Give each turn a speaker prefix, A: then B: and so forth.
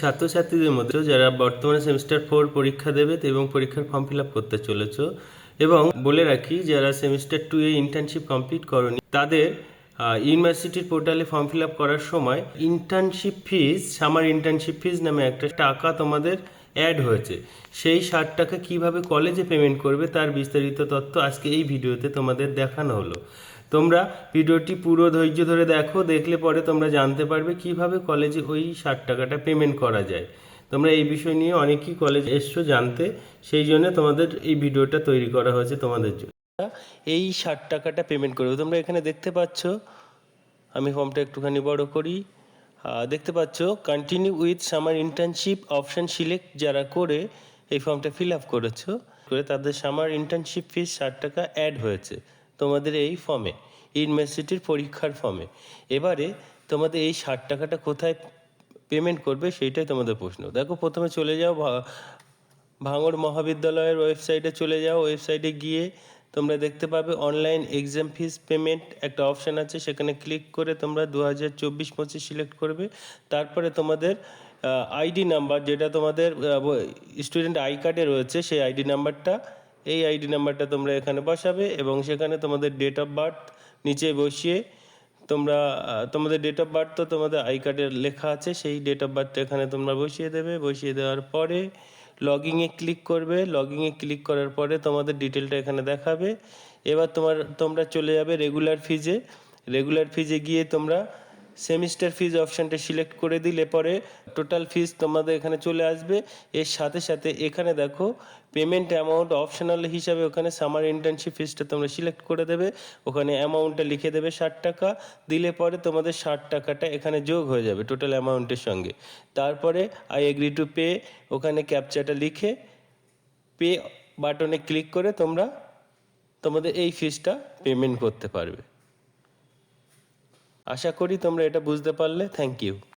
A: ছাত্রছাত্রীদের মধ্যে যারা বর্তমানে সেমিস্টার ফোর পরীক্ষা দেবে এবং পরীক্ষার ফর্ম ফিল আপ করতে চলেছ এবং বলে রাখি, যারা সেমিস্টার টু এ ইন্টার্নশিপ কমপ্লিট করনি, তাদের ইউনিভার্সিটির পোর্টালে ফর্ম ফিল আপ করার সময় internship fees summer internship fees নামে একটা টাকা তোমাদের অ্যাড হয়েছে। সেই ষাট টাকা কীভাবে কলেজে পেমেন্ট করবে তার বিস্তারিত তথ্য আজকে এই ভিডিওতে তোমাদের দেখানো হলো। তোমরা ভিডিওটি পুরো ধৈর্য ধরে দেখো, দেখলে পরে তোমরা জানতে পারবে কীভাবে কলেজে ওই ষাট টাকাটা পেমেন্ট করা যায়। তোমরা এই বিষয় নিয়ে অনেকেই কলেজে এসছো জানতে, সেই জন্য তোমাদের এই ভিডিওটা তৈরি করা হয়েছে তোমাদের জন্য। এই ষাট টাকাটা পেমেন্ট করবে। তোমরা এখানে দেখতে পাচ্ছ, আমি ফর্মটা একটুখানি বড় করি। দেখতে পাচ্ছ continue with summer internship option select যারা করে এই ফর্মটা ফিল আপ করেছ, করে তাদের সামার ইন্টার্নশিপ ফিস ষাট টাকা অ্যাড হয়েছে। তোমাদের এই ফর্মে ইউনিভার্সিটির পরীক্ষার ফর্মে এবারে তোমাদের এই ষাট টাকাটা কোথায় পেমেন্ট করবে সেইটাই তোমাদের প্রশ্ন। দেখো প্রথমে চলে যাও ভা- ভাঙড় মহাবিদ্যালয়ের ওয়েবসাইটে চলে যাও। ওয়েবসাইটে গিয়ে তোমরা দেখতে পাবে অনলাইন এক্সাম ফিস পেমেন্ট একটা অপশান আছে। সেখানে ক্লিক করে তোমরা দু হাজার চব্বিশ পঁচিশ সিলেক্ট করবে। তারপরে তোমাদের আইডি নাম্বার যেটা তোমাদের স্টুডেন্ট আই কার্ডে রয়েছে, সেই আইডি নাম্বারটা এই আইডি নাম্বারটা তোমরা এখানে বসাবে এবং সেখানে তোমাদের ডেট অফ বার্থ নিচে বসিয়ে তোমরা তোমাদের ডেট অফ বার্থ তো তোমাদের আই কার্ডে লেখা আছে, সেই ডেট অফ বার্থটা এখানে তোমরা বসিয়ে দেবে। বসিয়ে দেওয়ার পরে লগিংয়ে ক্লিক করবে। লগিংয়ে ক্লিক করার পরে তোমাদের ডিটেলটা এখানে দেখাবে। এবার তোমার, তোমরা চলে যাবে রেগুলার ফিজে রেগুলার ফিজে গিয়ে তোমরা সেমিস্টার ফিজ অপশানটা সিলেক্ট করে দিলে পরে টোটাল ফিজ তোমাদের এখানে চলে আসবে। এর সাথে সাথে এখানে দেখো পেমেন্ট অ্যামাউন্ট অপশনাল হিসাবে ওখানে সামার ইন্টার্নশিপ ফিজটা তোমরা সিলেক্ট করে দেবে। ওখানে অ্যামাউন্টটা লিখে দেবে ষাট টাকা। দিলে পরে তোমাদের ষাট টাকাটা এখানে যোগ হয়ে যাবে টোটাল অ্যামাউন্টের সঙ্গে। তারপরে আই এগ্রি টু পে ওখানে ক্যাপচাটা লিখে পে বাটনে ক্লিক করে তোমরা তোমাদের এই ফিজটা পেমেন্ট করতে পারবে। আশা করি তোমরা এটা বুঝতে পারলে। Thank you